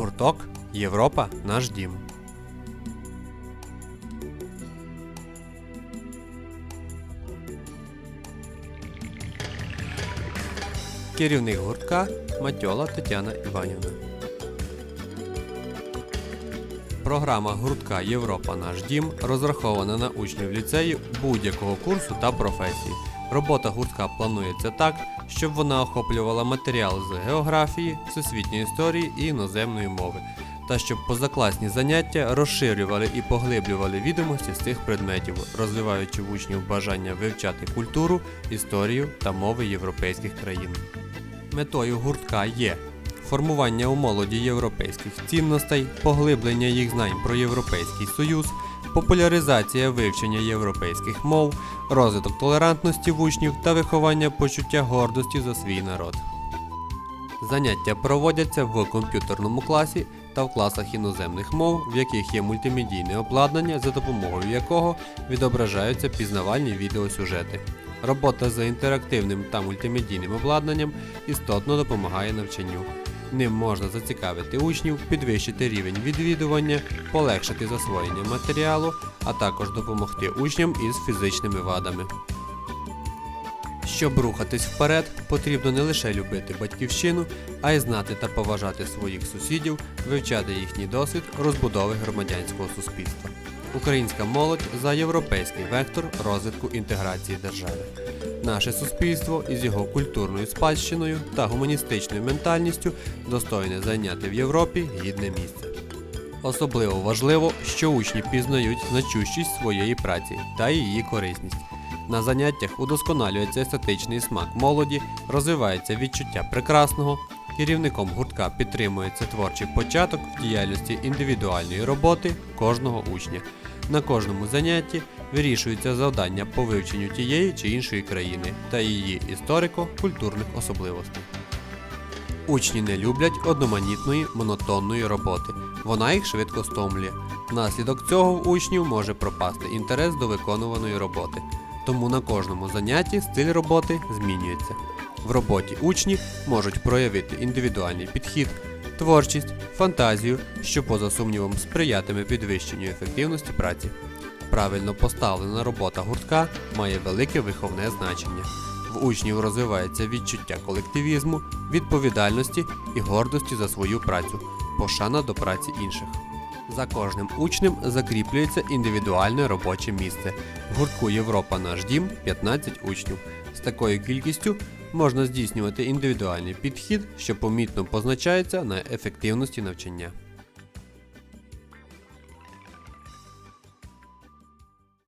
Гурток Європа наш дім. Керівник гуртка Матьола Тетяна Іванівна. Програма гуртка Європа наш дім розрахована на учнів ліцею будь-якого курсу та професії. Робота гуртка планується так, щоб вона охоплювала матеріал з географії, всесвітньої історії і іноземної мови, та щоб позакласні заняття розширювали і поглиблювали відомості з цих предметів, розвиваючи в учнів бажання вивчати культуру, історію та мови європейських країн. Метою гуртка є формування у молоді європейських цінностей, поглиблення їх знань про Європейський Союз, популяризація вивчення європейських мов, розвиток толерантності в учнів та виховання почуття гордості за свій народ. Заняття проводяться в комп'ютерному класі та в класах іноземних мов, в яких є мультимедійне обладнання, за допомогою якого відображаються пізнавальні відеосюжети. Робота за інтерактивним та мультимедійним обладнанням істотно допомагає навчанню. Ним можна зацікавити учнів, підвищити рівень відвідування, полегшити засвоєння матеріалу, а також допомогти учням із фізичними вадами. Щоб рухатись вперед, потрібно не лише любити батьківщину, а й знати та поважати своїх сусідів, вивчати їхній досвід розбудови громадянського суспільства. Українська молодь за європейський вектор розвитку інтеграції держави. Наше суспільство із його культурною спадщиною та гуманістичною ментальністю достойне зайняти в Європі гідне місце. Особливо важливо, що учні пізнають значущість своєї праці та її корисність. На заняттях удосконалюється естетичний смак молоді, розвивається відчуття прекрасного. Керівником гуртка підтримується творчий початок в діяльності індивідуальної роботи кожного учня. На кожному занятті вирішується завдання по вивченню тієї чи іншої країни та її історико-культурних особливостей. Учні не люблять одноманітної монотонної роботи. Вона їх швидко стомлює. Внаслідок цього в учнів може пропасти інтерес до виконуваної роботи. Тому на кожному занятті стиль роботи змінюється. В роботі учні можуть проявити індивідуальний підхід, творчість, фантазію, що поза сумнівом сприятиме підвищенню ефективності праці. Правильно поставлена робота гуртка має велике виховне значення. В учнів розвивається відчуття колективізму, відповідальності і гордості за свою працю, пошана до праці інших. За кожним учнем закріплюється індивідуальне робоче місце. В гуртку Європа наш дім 15 учнів. З такою кількістю можна здійснювати індивідуальний підхід, що помітно позначається на ефективності навчання.